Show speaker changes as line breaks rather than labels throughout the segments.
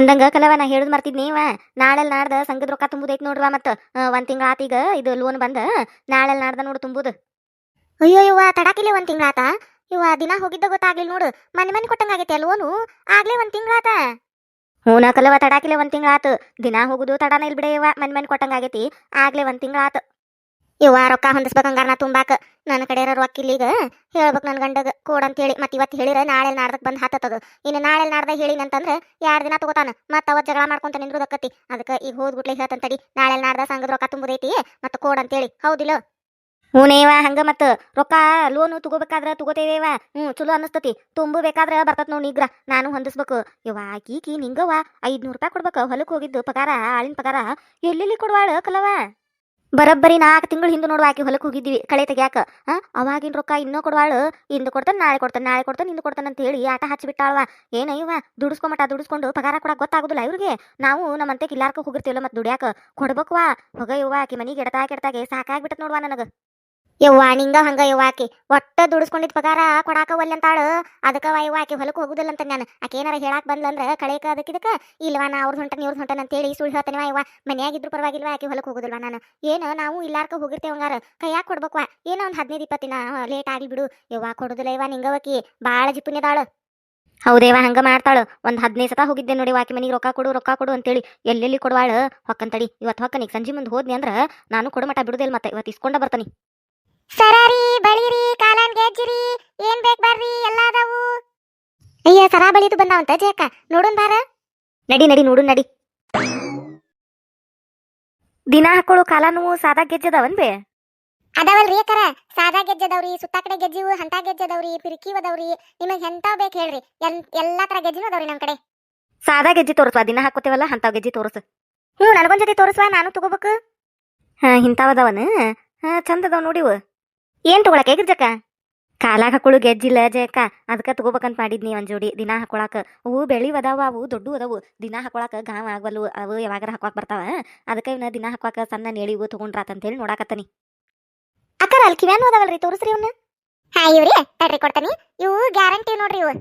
ಅಂದಂಗ ಕಲವ ನಾ ಹೇಳುದ್ ನೀವ? ನಾಳೆ ನಾಡ್ದ ಸಂಘದ ರೊಕ್ಕ ತುಂಬುದೈತಿ ನೋಡ್ರವ ಮತ್ತ? ಒಂದ್ ತಿಂಗಳ ಆತೀಗ ಇದು ಲೋನ್ ಬಂದ. ನಾಳೆ ನಾಡ್ದ ನೋಡು ತುಂಬುದು. ಅಯ್ಯೋ ಇವ ತಡಾಕಿಲೆ ಒಂದ್ ತಿಂಗಳಾತ ಇವ ದಿನ ಹೋಗಿದ್ದ ಗೊತ್ತಾಗ್ಲಿಲ್ಲ ನೋಡು. ಮನೆ ಮನೆ ಕೊಟ್ಟಂಗಾಗೈತೆ ಲೋನು? ಆಗ್ಲೇ ಒಂದ್ ತಿಂಗಳಾತ ಹೂನ ಕಲವ ತಡಾಕಿಲ್ಲ ಒಂದ್ ತಿಂಗಳಾತು ದಿನ ಹೋಗುದು ತಡಾನ ಇಲ್ಬಿಡೆ ಇವ ಮನೆ ಮನೆ ಕೊಟ್ಟಂಗಾಗೈತಿ. ಆಗ್ಲೇ ಒಂದ್ ತಿಂಗಳಾತ ಇವ ರೊಕ್ಕ ಹೊಂದಿಸ್ಬೇಕಂಗಾರ ನಾ ತುಂಬಾಕ. ನನ್ನ ಕಡೆ ರೊಕ್ಕ ಇಲ್ಲ ಈಗ ಹೇಳ್ಬೇಕು ನನ್ನ ಗಂಡಗ ಕೋಡ್ ಅಂತ ಹೇಳಿ ಮತ್ತೆ ಇವತ್ತು ಹೇಳಿರ ನಾಳೆ ನಾಡ್ದಕ್ ಬಂದ್ ಹಾತತದು ಇನ್ನು ನಾಳೆ ನಾಡ್ದ ಹೇಳಿನಂತಂದ್ರೆ ಎರಡು ದಿನ ತಗೋತಾನ? ಮತ್ತೆ ಅವತ್ತು ಜಗಳ ಮಾಡ್ಕೊಂತ ನಿಂದ್ರದಕ್ಕತಿ ಅದಕ್ಕೆ ಈಗ ಹೋದ್ಗುಟ್ಲೆ ಹೇಳ್ತಂತಡಿ ನಾಳೆ ನಾಡ್ದ ಸಂಘದ ರೊಕ್ಕ ತುಂಬುದೈತಿ, ಮತ್ತೆ ಕೋಡ್ ಅಂತೇಳಿ. ಹೌದಿಲ್ಲ? ಹೂನೇವ ಹಂಗ ಮತ್ತ ರೊಕ್ಕ ಲೋನು ತಗೋಬೇಕಾದ್ರ ತಗೋತೇವೇವ ಹ್ಞೂ, ಚಲೋ ಅನಸ್ತತಿ ತುಂಬಬೇಕಾದ್ರ ಬರ್ತತ್ ನೋಡಿ ನಿಗ್ರ ನಾನು ಹೊಂದಿಸ್ಬೇಕು. ಇವ ಈಕಿ ನಿಂಗವ ಐದ್ನೂರು ರೂಪಾಯಿ ಕೊಡ್ಬೇಕು ಹೊಲಕ್ಕೆ ಹೋಗಿದ್ದು. ಪಗಾರ ಆಳಿನ ಪಗಾರ. ಎಲ್ಲೆಲ್ಲಿ ಕೊಡುವಾಳ ಕಲವ ಬರಬ್ಬರಿ ನಾಲ್ಕು ತಿಂಗಳು ಹಿಂದೆ ನೋಡುವ ಆಕೆ ಹೊಲಕ್ಕೆ ಹೋಗಿದ್ವಿ, ಕಳೆ ತೆಗ್ಯಾಕ. ಅವಾಗಿನ ರೊಕ್ಕ ಇನ್ನೂ ಕೊಡುವಾಳು, ಇಂದು ಕೊಡ್ತಾನೆ, ನಾಳೆ ಕೊಡ್ತಾನೆ ನಾಳೆ ಕೊಡ್ತಾನೆ, ಇಂದು ಕೊಡ್ತಾನೆ ಅಂತ ಹೇಳಿ ಆಟ ಹಚ್ಚಿಬಿಟ್ಟಾಳವ ಏನ ಇವ ದುಡಿಸ್ಕೊಂಡು ಪಗಾರ ಕೂಡ ಗೊತ್ತಾಗುದಿಲ್ಲ ಇವ್ರಿಗೆ. ನಾವು ನಮ್ಮಂತೆ ಕಿಲ್ಲಾರ್ಕ ಹೋಗಿರ್ತೀವಲ್ಲ ಮತ್ತೆ ದುಡ್ಯಾಕ. ಕೊಡ್ಬೇಕವಾ ಹೊಗ ಯವ್ವ ಆಕೆ ಮನಿಗೆ ಎಡತಾ ಕೆಡ್ತಾಗೆ, ಸಾಕಾಗ್ಬಿಟ್ಟತ್ ನೋಡುವ ನನಗ. ಯವ್ವ ನಿಂಗ ಹಂಗ ಯವ್ವ ಆಕಿ ಒಟ್ಟ ದುಡಿಸ್ಕೊಂಡಿದ್ ಪಗಾರ ಕೊಡಾಕ ಒಲ್ಲೆ ಅಂತಾಳು. ಅದಕ್ಕ ಯವ್ವ ಆಕಿ ಹೊಲಕ್ಕೆ ಹೋಗುದಿಲ್ಲ ಅಂತ ನಾನು. ಆಕೆ ಏನಾರ ಹೇಳಾಕ್ ಬಂದ್ಲಂದ್ರ ಕಳೆಕ ಅದಕ್ಕಿದಕ್ಕ ಇಲ್ವಾ ನಾ ಅವ್ರ ಹೊಂಟನ ಇವ್ರ ಹೊಂಟನ ಅಂತ ಹೇಳಿ ಸುಳ್ಳು ಹೇಳ್ತಾನೆ ಯವ್ವ. ಮನೆಯಾಗಿದ್ರು ಪರವಾಗಿಲ್ವಾ ಆಕಿ ಹೊಲಕ್ಕೆ ಹೋಗುದಿಲ್ವಾ ನಾನು. ಏನು ನಾವು ಇಲ್ಲಾರ್ಕ ಹೋಗಿರ್ತೇವೆ ಹಂಗಾರ. ಕೈಯಾಗ ಕೊಡ್ಬೇಕ್ವಾ ಏನೋ ಒಂದ್ ಹದಿನೈದು ಇಪ್ಪತ್ತು ದಿನ ಲೇಟ್ ಆಗಿ ಬಿಡು. ಯವ್ವ ಕೊಡುದಿಲ್ಲ ಯವ್ವ ನಿಂಗವಕಿ ಬಾಳ ಜಿಪುನ್ಯದಾಳು ಹೌದೇವ ಹಂಗ ಮಾಡ್ತಾಳು. ಒಂದ್ ಹದಿನೈದು ಸತ ಹೋಗಿದ್ದೆ ನೋಡಿ ವಾಕಿ ಮನೆಗೆ ರೊಕ್ಕ ಕೊಡು ರೊಕ್ಕ ಕೊಡು ಅಂತೇಳಿ ಎಲ್ಲೆಲ್ಲಿ ಕೊಡುವಾಳು. ಹೊಕ್ಕಂತಡಿ ಇವತ್ತು ಹೊಕ್ಕನಿಗೆ ಸಂಜೆ ಮುಂದೆ ಹೋದ್ನಿ ಅಂದ್ರ ನಾನು ಕೊಡಮಟ ಬಿಡುದಿಲ್ಲ ಮತ್ತೆ. ಇವತ್ತು ಇಸ್ಕೊಂಡ ಬರ್ತಾನಿ. ಸರಾರಿ ಬಳಿರಿ ಕಾಲನ್ ಗೆಜ್ಜಿರಿ ಏನ್ ಬೇಕ್ ಬರ್ರಿ ಎಲ್ಲ ಅದಾವು ಅಯ್ಯ ಸರಾ ಬಳಿದು ಬಂದಾವಂತ ಜೇಕ ನೋಡುನ್ ಬಾರ. ನಡಿ ನಡಿ ನೋಡು ನಡಿ. ದಿನ ಹಾಕೊಳ್ಳೋ ಕಾಲ ನೋವು ಸಾದಾ ಗೆಜ್ಜದವನ್ ಬೇ ಅದಾವಲ್ರಿ ಅಕ್ಕರ. ಸಾದಾ ಗೆಜ್ಜದವ್ರಿ ಸುತ್ತ ಕಡೆ ಗೆಜ್ಜಿವು ಹಂತ ಗೆಜ್ಜದವ್ರಿ ಪಿರಿಕಿ ಅದಾವ್ರಿ ನಿಮಗ್ ಎಂತಾವ್ ಬೇಕ್ ಹೇಳ್ರಿ. ಎಲ್- ಎಲ್ಲಾ ತರ ಗೆಜ್ಜಿನೂ ಅದಾವ್ರಿ ನಮ್ ಕಡೆ. ಸಾದಾ ಗೆಜ್ಜಿ ತೋರಿಸ್ವಾ ದಿನ ಹಾಕೋತೇವಲ್ಲ ಅಂತಾವ್ ಗೆಜ್ಜಿ ತೋರಿಸು. ಹ್ಞೂ ನನಗೊಂದ್ ಜೊತೆ ತೋರಿಸ್ವಾ ನಾನು ತಗೋಬೇಕು. ಹಾ ಇಂತಾವದವನ ಹಾ ಚಂದ ಅದಾವ ನೋಡಿವು. ಏನ್ ತಗೊಳಕ ಗಿರ್ಜಕ್ಕ ಕಾಲಾಗ ಹಾಕೊಳ್ಳು ಗೆಜ್ಜಿಲ್ಲ ಜಯಕ್ಕ ಅದಕ್ಕ ತಗೋಬೇಕಂತ ಮಾಡಿದ್ನಿ ಒಂದ್ ಜೋಡಿ ದಿನ ಹಾಕೊಳಕ ಅವು ಬೆಳಿವ್ ಅದಾವ ಅವು ದೊಡ್ಡ ಅದಾವು ದಿನ ಹಾಕೊಳಕ ಗಾವ ಆಗವಲ್ವು ಅವು ಯಾವಾಗಾರ ಹಾಕೋಕ್ ಬರ್ತಾವ? ಅದಕ್ಕ ಇವನ್ನ ದಿನ ಹಾಕೋಕ ಸಣ್ಣ ನೇಳಿವು ಅಂತ ಹೇಳಿ ನೋಡಾಕತ್ತನಿ. ಅಕ್ಕರ ಅಲ್ಲಿ ಕಿವ್ಯಾನು ಅದಾವಲ್ರಿ ತೋರಿಸ್ರಿ ಇವನ್ನ ಹಾ ಇವ್ರಿ ತಡ್ರಿ ಕೊಡ್ತಾನಿ. ಇವು ಗ್ಯಾರಂಟಿ ನೋಡ್ರಿ ಇವು.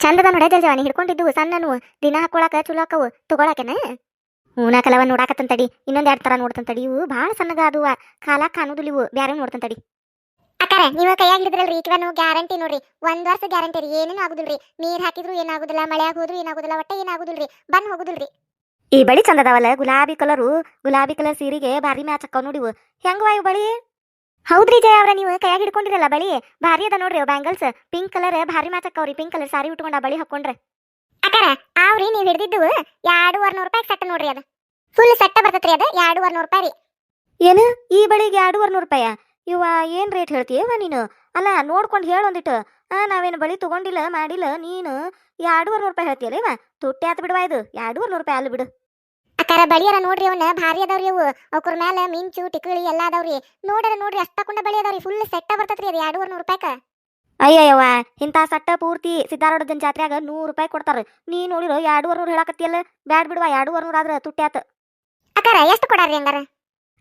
ಚಂದದ ನೋಡ ಜಲ್ಜವಾನಿ ಹಿಡ್ಕೊಂಡಿದ್ದು ಸಣ್ಣನು. ದಿನ ಹಾಕೊಳಕ ಚಲೋ ಆಕವು ತಗೊಳಕೇನ? ಹೂನ ಕಲವ ನೋಡಾಕತ್ತಂತಡಿ ಇನ್ನೊಂದ್ ಎರಡ್ ತರ ನೋಡ್ತಂತಡಿ. ಇವು ಭಾಳ ಸಣ್ಣಗ ಅದುವ ಕಾಲಾಕ್ ಕಾಣುದಿಲ್ಲ ಇವು. ಬ್ಯಾರೆ ನೋಡ್ತಂತಡಿ. ಅಕ್ಕಾರ ನೀವು ಕೈಯಾಗ ಹಿಡಿದ್ರಲ್ರಿ ಇಕ್ವನು ಗ್ಯಾರಂಟಿ ನೋಡ್ರಿ. ಒಂದ್ ವರ್ಷ ಗ್ಯಾರಂಟಿ ರೀ ಏನೇನು ಆಗುದಿಲ್ರಿ. ನೀರ್ ಹಾಕಿದ್ರು ಏನಾಗುದಿಲ್ಲ ಮಳೆ ಹೋದ್ರು ಏನಾಗುದಿಲ್ಲ ಒಟ್ಟ ಏನಾಗುದಿಲ್ರಿ. ಬಂದ್ ಹೋಗುದಿಲ್ರಿ. ಈ ಬಳಿ ಚಂದ ಅದಾವಲ್ಲ ಗುಲಾಬಿ ಕಲರು ಗುಲಾಬಿ ಕಲರ್ ಸೀರೆಗೆ ಭಾರಿ ಮ್ಯಾಚ್ ಹಾಕ ನೋಡಿವು ಹೆಂಗ ಇವು ಬಳಿ? ಹೌದ್ರಿ ಜಯ ಅವ್ರ ನೀವು ಕೈಯಾಗ ಹಿಡ್ಕೊಂಡಿರಲ್ಲ ಬಳಿ. ಭಾರಿ ಅದ ನೋಡ್ರಿ ಬ್ಯಾಂಗಲ್ಸ್. ಪಿಂಕ್ ಕಲರ್ ಭಾರಿ ಮ್ಯಾಚ್ ಅಕ್ಕಾವ್ರಿ ಪಿಂಕ್ ಕಲರ್ ಸಾರಿ ಉಟ್ಕೊಂಡ ಬಳಿ ಹಾಕೊಂಡ್ರೆ. ಅಕ್ಕಾರ ಅವ್ರಿ ನೀವು ಹಿಡಿದಿದ್ದು ಎರಡೂವರೆ ನೂರು ರೂಪಾಯಿ ಸೆಟ್ ನೋಡ್ರಿ ಅದು. ಫುಲ್ ಸೆಟ್ ಬರ್ತೈತ್ರಿ ಅದು ಎರಡೂವರೆ ನೂರು ರೂಪಾಯಿ ರೀ. ಏನು? ಈ ಬಳಿಗೆ ಎರಡೂವರೆ ನೂರು ರೂಪಾಯ? ಇವ ಏನ್ ರೇಟ್ ಹೇಳ್ತೀಯವ ನೀನು? ಅಲ್ಲ ನೋಡ್ಕೊಂಡು ಹೇಳೊಂದಿಟ್ಟು ಆ ನಾವೇನು ಬಳಿ ತಗೊಂಡಿಲ್ಲ ಮಾಡಿಲ್ಲ ನೀನು ಎರಡೂವರೆ ನೂರು ರೂಪಾಯಿ ಹೇಳ್ತೀಯಲ್ಲ ಇವ ತುಟ್ಟಿ ಆತ ಬಿಡುವ ಇದು. ಎರಡೂವರೆ ನೂರು ರೂಪಾಯಿ ಅಲ್ಲಿ ಬಿಡು. ಅಕ್ಕಾರ ಬಳಿಯರ ನೋಡ್ರಿ ಅವನ್ನ ಭಾರಿ ಅದಾವ್ರಿ ಅವು. ಅವ್ರ ಮ್ಯಾಲ ಮಿಂಚು ಟಿಕಳಿ ಎಲ್ಲ ಅದಾವ್ರಿ. ನೋಡ್ರಿ ನೋಡ್ರಿ ಅಷ್ಟ ತಕೊಂಡ ಬಳಿ ಅದಾವ್ರಿ. ಫುಲ್ ಸೆಟ್ ಬರ್ತೈತ್ರಿ ಅದು ಎರಡೂವರೆ ನೂರು ರೂಪಾಯಿಕ. ಅಯ್ಯಯ್ಯವ ಇಂಥ ಸಟ್ಟ ಪೂರ್ತಿ ಸಿದ್ದಾರೋಡದನ್ ಜಾತ್ರೆಯಾಗ ನೂರು ರೂಪಾಯಿ ಕೊಡ್ತಾರೆ. ನೀ ನೋಡಿರೋ ಎರಡೂವರೆ ನೂರು ಹೇಳಕತ್ತಿಯಲ್ಲ? ಬ್ಯಾಡ್ ಬಿಡುವ ಎರಡೂವರೆ ನೂರು ಆದ್ರೆ ತುಟ್ಟಿ ಆತ. ಅಕ್ಕಾರ ಎಷ್ಟು ಕೊಡಾರಿ ಹಂಗಾರ?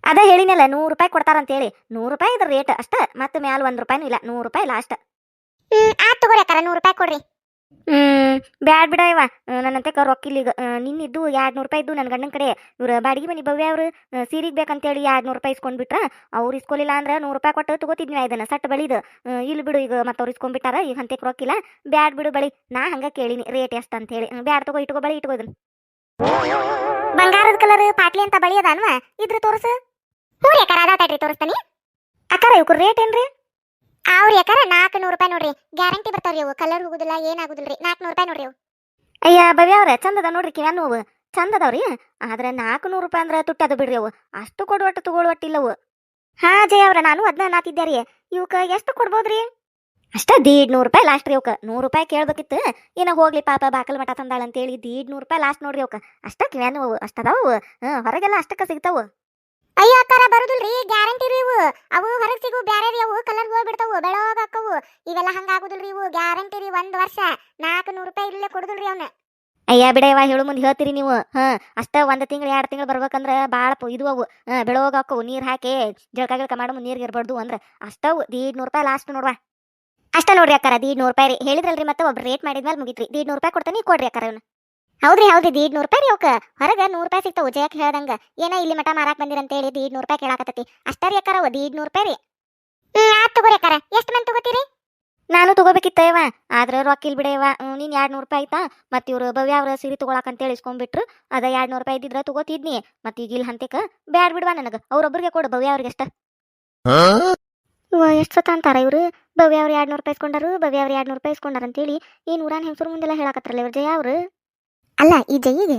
ಅದ ಹೇಳಿನಲ್ಲ ನೂರು ರೂಪಾಯಿ ಕೊಡ್ತಾರಂತೇಳಿ. ನೂರು ರೂಪಾಯಿ ಇದ್ರ ರೇಟ್ ಅಷ್ಟ ಮತ್ತೆ ಮ್ಯಾಲ ಒಂದ್ ರೂಪಾಯಿನೂ ಇಲ್ಲ ನೂರು ರೂಪಾಯಿ ಲಾಸ್ಟ್ ಹ್ಮ್ ಆತ್ ತಗೋರಿ ಅಕ್ಕಾರ ನೂರು ರೂಪಾಯಿ ಕೊಡ್ರಿ. ಹ್ಮ್ ಬ್ಯಾಡ್ ಬಿಡ ಇವ. ನನ್ನಂತೆ ರೊಕ್ಕ ಇಲ್ಲಿ ಈಗ ನಿನ್ನಿದ್ದು ಎರಡ್ ನೂರು ರೂಪಾಯಿ ಇದ್ದು ನನ್ನ ಗಂಡನ ಕಡೆ. ಇವ್ರ ಬಾಡಿಗೆ ಮನಿ ಭವ್ಯ ಅವರು ಸೀರೆಗೆ ಬೇಕಂತೇಳಿ ಎರಡ್ ನೂರು ರೂಪಾಯಿ ಇಸ್ಕೊಂಡ್ಬಿಟ್ರ ಅವ್ರು ಇಸ್ಕೊಲಿಲ್ಲ ಅಂದ್ರೆ ನೂರು ರೂಪಾಯಿ ಕೊಟ್ಟು ತಗೋತಿದ್ವಿ ಇದನ್ನ ಸಟ್ ಬಳಿದು. ಇಲ್ಲಿ ಬಿಡು ಈಗ ಮತ್ತೆ ಅವ್ರು ಇಸ್ಕೊಂಡ್ಬಿಟ್ಟಾರ ಈಗ ಹಂತಕ್ಕೆ ರೊಕ್ಕಿಲ್ಲ ಬ್ಯಾಡ್ ಬಿಡು ಬಳಿ ನಾ ಹಂಗ ಕೇಳಿನಿ ರೇಟ್ ಎಷ್ಟು ಅಂತ ಹೇಳಿ ಬ್ಯಾಡ್ ತಗೋ ಇಟ್ಕೋ ಬಳಿ ಇಟ್ಕೋ ಇದನ್ನ. ಬಂಗಾರದ ಕಲರ್ ಪಾಟ್ಲಿ ಅಂತ ಬಳಿ ಅದಾನ್ವಾ? ಇದ್ರ ತೋರ್ಸು. ಹ್ಞೂ ಯಾಕಾರ ಅದಾವ ತಡ್ರಿ ತೋರಿಸ್ತಾನೆ. ಅಕ್ಕಾರ ಇವಕ್ಕೆ ರೇಟ್ ಏನ್ರಿ? ಅವ್ರಿ ಯಾಕಾರ ನಾಲ್ಕು ನೂರು ರೂಪಾಯಿ ನೋಡ್ರಿ. ಗ್ಯಾರಂಟಿ ಬರ್ತಾವ್ರಿ ಅವು. ಕಲರ್ ಹೋಗುದಿಲ್ಲ ಏನಾಗುದಿಲ್ರಿ. ನಾಲ್ಕು ನೂರು ರೂಪಾಯಿ ನೋಡ್ರಿ ಅವು. ಅಯ್ಯ ಭವ್ಯ ಅವ್ರೆ ಚಂದ ಅದ ನೋಡ್ರಿ ಕಿವ್ಯಾನ್ ನೋವು. ಚಂದ ಅದಾವ್ರಿ. ಆದ್ರೆ ನಾಲ್ಕು ನೂರು ರೂಪಾಯಿ ಅಂದ್ರೆ ತುಟ್ಟಿ ಅದು ಬಿಡ್ರಿ ಅವು. ಅಷ್ಟು ಕೊಡುವಟ್ಟು ತಗೊಳ್ಳುವಟ್ಟಿಲ್ಲವು ಹಾ ಜಯ ಅವ್ರ ನಾನು ಅದನ್ನ ನಾತಿದ್ದೆ ರೀ. ಇವಕ್ಕೆ ಎಷ್ಟು ಕೊಡ್ಬೋದ್ರಿ? ಅಷ್ಟ ದೀಡ್ ನೂರು ರೂಪಾಯಿ ಲಾಸ್ಟ್ ರೀ ಅವಕ್ಕ ನೂರು ರೂಪಾಯಿ ಕೇಳ್ಬೇಕಿತ್ತು. ಏನ ಹೋಗ್ಲಿ ಪಾಪ ಬಾಕಲ್ ಮಠ ತಂದಾಳ ಅಂತೇಳಿ ದೀಡ್ ನೂರು ರೂಪಾಯಿ ಲಾಸ್ಟ್ ನೋಡ್ರಿ ಅವಕ್ಕ ಅಷ್ಟ ಕಿವ್ಯಾನು ಅವು. ಅಷ್ಟದಾವು ಹಾ ಹೊರಗೆಲ್ಲ ಅಷ್ಟಕ್ಕೆ ಸಿಗ್ತಾವು. ಅಯ್ಯೋ ಅಕ್ಕಾರ, ಬರುದಿಲ್ರಿ ಗ್ಯಾರಂಟಿ ರೀ ಇವು. ಅವು ಹೊರಗೆ ಸಿಗು, ಬ್ಯಾರೆ ಅವು ಕಲರ್ ಹೋಗ್ಬಿಡ್ತಾವು ಬೆಳವಾಗ ಅಕ್ಕವು ಇವೆಲ್ಲ ಹಂಗ ಆಗುದಿಲ್ರಿ ಇವು ಗ್ಯಾರಂಟಿ ರೀ ಒಂದ್ ವರ್ಷ. ನಾಲ್ಕು ನೂರು ರೂಪಾಯಿ ಇಲ್ಲೇ ಕೊಡುದಿಲ್ರಿ ಅವ್ನ. ಅಯ್ಯ ಬಿಡವ ಹೇಳು ಮುಂದೆ ಹೇಳ್ತೀರಿ ನೀವು. ಹಾ, ಅಷ್ಟ ಒಂದ್ ತಿಂಗಳು, ಎರಡು ತಿಂಗಳು ಬರ್ಬೇಕಂದ್ರ ಭಾಳ ಇದು ಅವು. ಬೆಳವಾಗ ಹಾಕವು, ನೀರ್ ಹಾಕಿ, ಜಳಕ ಗಿಳಕ ಮಾಡೋ ನೀರ್ಗೆ ಇರ್ಬಾರ್ದು ಅಂದ್ರ. ಅಷ್ಟವು ದೀಡ್ ನೂರು ರೂಪಾಯಿ ಲಾಸ್ಟ್ ನೋಡ್ವಾ ಅಷ್ಟ ನೋಡ್ರಿ ಅಕ್ಕಾರ ದೀಡ್ ನೂರು ರೂಪಾಯಿ ಹೇಳಿದ್ರಲ್ರಿ ಮತ್ತೆ ಒಬ್ರು ರೇಟ್ ಮಾಡಿದ್ಮೇಲೆ ಮುಗಿತ್ರಿ. ದೀಡ್ ನೂರು ರೂಪಾಯಿ ಕೊಡ್ತಾನೆ ಕೊಡ್ರಿ ಅಕ್ಕಾರ ಇವ್ನ. ಹೌದ್ರಿ ಹೌದ್ರಿ ದೀಡ್ ನೂರು ರೂಪಾಯಿ ರೀ ಅವಕ್ಕ ಹೊರಗ ನೂರು ರೂಪಾಯಿ ಸಿಗ್ತಾವ. ಜಯಕ್ ಹೇಳ್ದಂಗ? ಏನ ಇಲ್ಲಿ ಮಠ ಮಾರಾಕ್ ಬಂದಿರಂತೇಳಿ ದೀಡ್ ನೂರು ರೂಪಾಯಿ ಕೇಳಾಕತ್ತತಿ. ಅಷ್ಟ ರೀ ಅಕ್ಕಾರ ಅವ ದೀಡ್ ನೂರು ರೂಪಾಯಿ ರೀ. ಹ್ಮ್ ಆತ್ ತಗೋರಿ ಅಕ್ಕಾರ. ಎಷ್ಟು ಮಂದಿ ತಗೋತೀರಿ? ನಾನು ತಗೋಬೇಕಿತ್ತಯ್ಯವ ಆದ್ರೆ ರೊಕ್ಕ ಇಲ್ ಬಿಡಯ್ಯವ ನೀನ್ ಎರಡ್ ನೂರು ರೂಪಾಯಿ ಆಯ್ತಾ? ಮತ್ ಇವರು ಭವ್ಯ ಅವ್ರ ಸೀರೆ ತಗೊಳಕಂತೇಳಿ ಇಸ್ಕೊಂಡ್ಬಿಟ್ರು ಅದ ಎರಡ್ ನೂರು ರೂಪಾಯಿ ಇದ್ರ ತಗೋತಿದ್ನಿ. ಮತ್ ಈಗ ಇಲ್ಲಿ ಹಂತಕ ಬ್ಯಾಡ್ ಬಿಡ್ವಾ ನನಗ. ಅವ್ರೊಬ್ರಿಗೆ ಕೊಡು ಭವ್ಯ ಅವ್ರಿಗೆ ಎಷ್ಟ ಇವ ಎಷ್ಟು ಸತ ಅಂತಾರ ಇವ್ರು? ಭವ್ಯ ಅವ್ರು ಎರಡ್ ನೂರು ರೂಪಾಯಿ ಇಸ್ಕೊಂಡಾರು ಭವ್ಯ ಅವ್ರು ಎರಡ್ ನೂರು ರೂಪಾಯಿ ಇಸ್ಕೊಂಡಾರ ಅಂತೇಳಿ ಈ ನೂರಾನ್ ಹೆಂಗಸರು ಮುಂದೆಲ್ಲ ಹೇಳಾಕತ್ತಾರಲ್ಲ ಇವ್ರ ಜಯ ಅವ್ರು? ಅಲ್ಲ, ಈ ಜಯಿಗೆ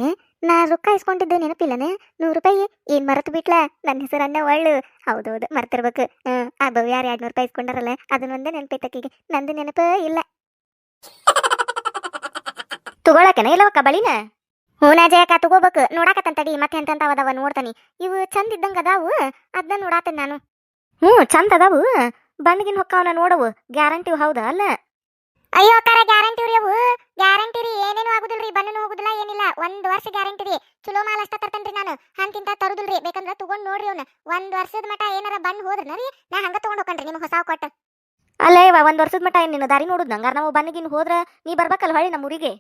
ನಾ ರೊಕ್ಕ ಇಸ್ಕೊಂಡಿದ್ದೆ ನೆನಪಿಲ್ಲನೆ? ನೂರು ರೂಪಾಯಿ? ಏನ್ ಮರೆತು ಬಿಟ್ಲ? ನನ್ನ ಹೆಸರನ್ನ ಒಳ್ಳು. ಹೌದೌದು, ಮರ್ತಿರ್ಬೇಕು. ಆ ಭವ್ಯ ಯಾರು ಎರಡ್ ನೂರು ರೂಪಾಯಿ ಇಸ್ಕೊಂಡಾರಲ್ಲ ಅದನ್ನ ಒಂದೇ ನೆನಪೈತಕ್ಕಿಗೆ. ನಂದು ನೆನಪ ಇಲ್ಲ. ತಗೊಳಕನ ಇಲ್ಲವಕ್ಕ ಬಳಿನ ಹೂನ ಜಯಕ ತಗೋಬೇಕು. ನೋಡಾಕತ್ತಂತಡಿ ಮತ್ತೆ ಎಂತೆಂತಾವ ಅವದವ ನೋಡ್ತಾನಿ. ಇವು ಚಂದ ಇದ್ದಂಗ ಅದಾವು ಅದನ್ನ ನೋಡಾತೇನೆ ನಾನು. ಹ್ಞೂ, ಚಂದ ಅದಾವು. ಬಣ್ಣಿಗಿನ ಹೊಕ್ಕವನ ನೋಡವು. ಗ್ಯಾರಂಟಿ ಹೌದಾ ಅಲ್ಲ? ಅಯ್ಯೋ ತರ ಗ್ಯಾರಂಟಿ ರೀ ಅವು ಗ್ಯಾರಂಟಿ ರೀ ಏನೇನು ರೀ ಬಣ್ಣನು ಹೋಗುದಿಲ್ಲ ಏನಿಲ್ಲ. ಒಂದ್ ವರ್ಷ ಗ್ಯಾರಂಟಿ ರೀ ಚಲೋ ಮಾಲ್ ಅಷ್ಟ ತರ್ತೇನ್ರಿ ನಾನು. ಹಂತಿಂತ ತರುದಿಲ್ರಿ. ಬೇಕಂದ್ರ ತಗೊಂಡ್ ನೋಡ್ರಿ ಅವ್ನ. ಒಂದ್ ವರ್ಷದ ಮಟ ಏನಾರ ಬಣ್ಣ ಹೋದ್ರನ ರೀ ನಾ ಹಂಗ ತಗೊಂಡ್ ಹೋಗ್ಕನ್ರಿ ನಿಮ್ಗೆ ಹೊಸ ಕೊಟ್ಟ. ಅಲ್ಲೇ ಇವ ಒಂದ್ ವರ್ಷದ ಮಟ ಏನ್ ನಿನ್ನ ದಾರಿ ನೋಡುದ್? ನಂಗಾರ ನಾವು ಬಣ್ಣಿಗಿನ್ ಹೋದ್ರ ನೀ ಬರ್ಬೇಕಲ್ಲ ಹೊಳಿ ನಮ್ಮ ಊರಿಗೆ?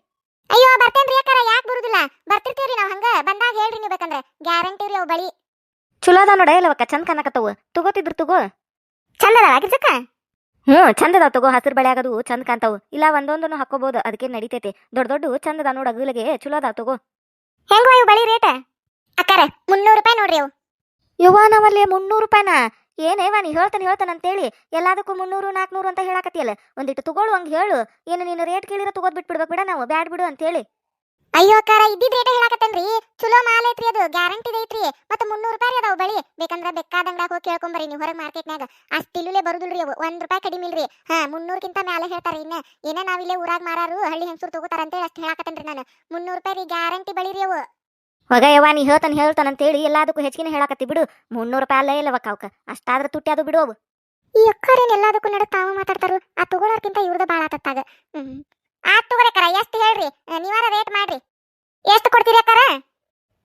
ಅಯ್ಯೋ ಬರ್ತೇನ್ರಿ ಯಾಕಾರ ಯಾಕೆ ಬರುದಿಲ್ಲ? ಬರ್ತಿರ್ತೀವ್ರಿ ನಾವು ಹಂಗ. ಬಂದಾಗ ಹೇಳ್ರಿ ನೀವು ಬೇಕಂದ್ರೆ. ಗ್ಯಾರಂಟಿ ರೀ ಅವ್ ಬಳಿ. ಚಲೋ ಅದ ನೋಡ ಇಲ್ಲವಕ್ಕ ಚಂದ ಕನಕತ್ತವು ತಗೋತಿದ್ರು ತಗೋ. ಚಂದದ ಆಗಿರ್ಸಕ್ಕ ಹ್ಞೂ ಚಂದದ ತಗೋ ಹಸಿರು ಬಳೆ ಆಗೋದು ಚಂದ ಕಾಣ್ತಾವು. ಇಲ್ಲ ಒಂದೊಂದನ್ನು ಹಾಕೋಬಹುದು ಅದಕ್ಕೆ ನಡಿತೈತಿ. ದೊಡ್ಡ ದೊಡ್ಡ ಚಂದದ ನೋಡ ಅಗಲಿಗೆ ಚಲೋ ಅದಾವ ತಗೋ. ಹೆಂಗೋ ಇವು ಬಳಿ ರೇಟ್? ಅಕ್ಕಾರೆ ಮುನ್ನೂರು ರೂಪಾಯಿ ನೋಡ್ರಿ ಅವು ಯವ್ವ ನಾವಲ್ಲಿ ಮುನ್ನೂರು ರೂಪಾಯಿನ? ಏನೇ ನೀ ಹೇಳ್ತಾನೆ ಹೇಳ್ತಾನೆ ಅಂತೇಳಿ ಎಲ್ಲದಕ್ಕೂ ಮುನ್ನೂರು ನಾಲ್ಕುನೂರು ಅಂತ ಹೇಳಾಕತ್ತಿಯಲ್ಲ. ಒಂದಿಟ್ಟು ತಗೊಳ್ಳು ಹಂಗೆ ಹೇಳು. ಏನು ನೀನು ರೇಟ್ ಕೇಳಿರೋ ತಗೋದ್ ಬಿಟ್ಬಿಡ್ಬೇಕು ಬಿಡ ನಾವು. ಬ್ಯಾಡ್ ಬಿಡು ಅಂತೇಳಿ ಅಯ್ಯೋ ಅಕ್ಕಾರ ಇದ್ದಿದ್ ರೇಟ್ ಹೇಳಾಕತ್ತೇನ್ರಿ? ಚಲೋ ಮಾಲ್ ಐತ್ರಿ ಅದು ಗ್ಯಾರಂಟಿ ಐತ್ರಿ. ಮತ್ತೆ ಮುನ್ನೂರು ರೂಪಾಯಿ ಅದಾವ ಬಳಿ. ಬೇಕಂದ್ರ ಬೇಕಾದಂಗ ಹೋಗಿ ಕೇಳ್ಕೊಂಬರಿ ನೀವು ಹೊರಗೆ ಮಾರ್ಕೆಟ್ನಾಗ ಅಷ್ಟು ಇಲ್ಲೇ ಬರುದಿಲ್ರಿ ಅವು ಒಂದ್ ರೂಪಾಯಿ ಕಡಿಮೆ ಇಲ್ರಿ. ಹಾ ಮುನ್ನೂರ್ಕಿಂತ ಮ್ಯಾಲೆ ಹೇಳ್ತಾರ ಇನ್ನ. ಏನ ನಾವಿಲ್ಲೇ ಊರಾಗ ಮಾರಾರು ಹಳ್ಳಿ ಹೆಂಗಸೂರು ತಗೋತಾರ ಅಂತೇಳಿ ಅಷ್ಟು ಹೇಳಾಕತ್ತೇನ್ರಿ ನಾನು. ಮುನ್ನೂರು ರೂಪಾಯಿ ರೀ ಗ್ಯಾರಂಟಿ ಬಳಿ ರೀ ಅವು. ಹೊಗ ಯವ್ವ ನೀ ಹೇಳ್ತಾನೆ ಹೇಳ್ತಾನೆ ಅಂತೇಳಿ ಎಲ್ಲದಕ್ಕೂ ಹೆಚ್ಚಿನ ಹೇಳಾಕತ್ತಿ ಬಿಡು. ಮುನ್ನೂರು ರೂಪಾಯಿ ಅಲ್ಲೇ ಇಲ್ಲವಕ್ಕ ಅವಕ್ಕ ಅಷ್ಟಾದ್ರೆ ತುಟ್ಟಿ ಅದು ಬಿಡು ಅವು. ಈ ಅಕ್ಕರೇನ್ ಎಲ್ಲದಕ್ಕೂ ನಡ ತಾವು ಮಾತಾಡ್ತಾರು. ಆ ತಗೊಳೋರ್ಕಿಂತ ಇವ್ರದ್ದು ಭಾಳ ಆತತ್ತಾಗ. ಹ್ಮ್. ಆತ್ ತಗೋರಕ್ಕರ ಎಷ್ಟು ಹೇಳ್ರಿ? ನೀವಾರ ರೇಟ್ ಮಾಡ್ರಿ? ಎಷ್ಟು ಕೊಡ್ತೀರಿ ಅಕ್ಕಾರ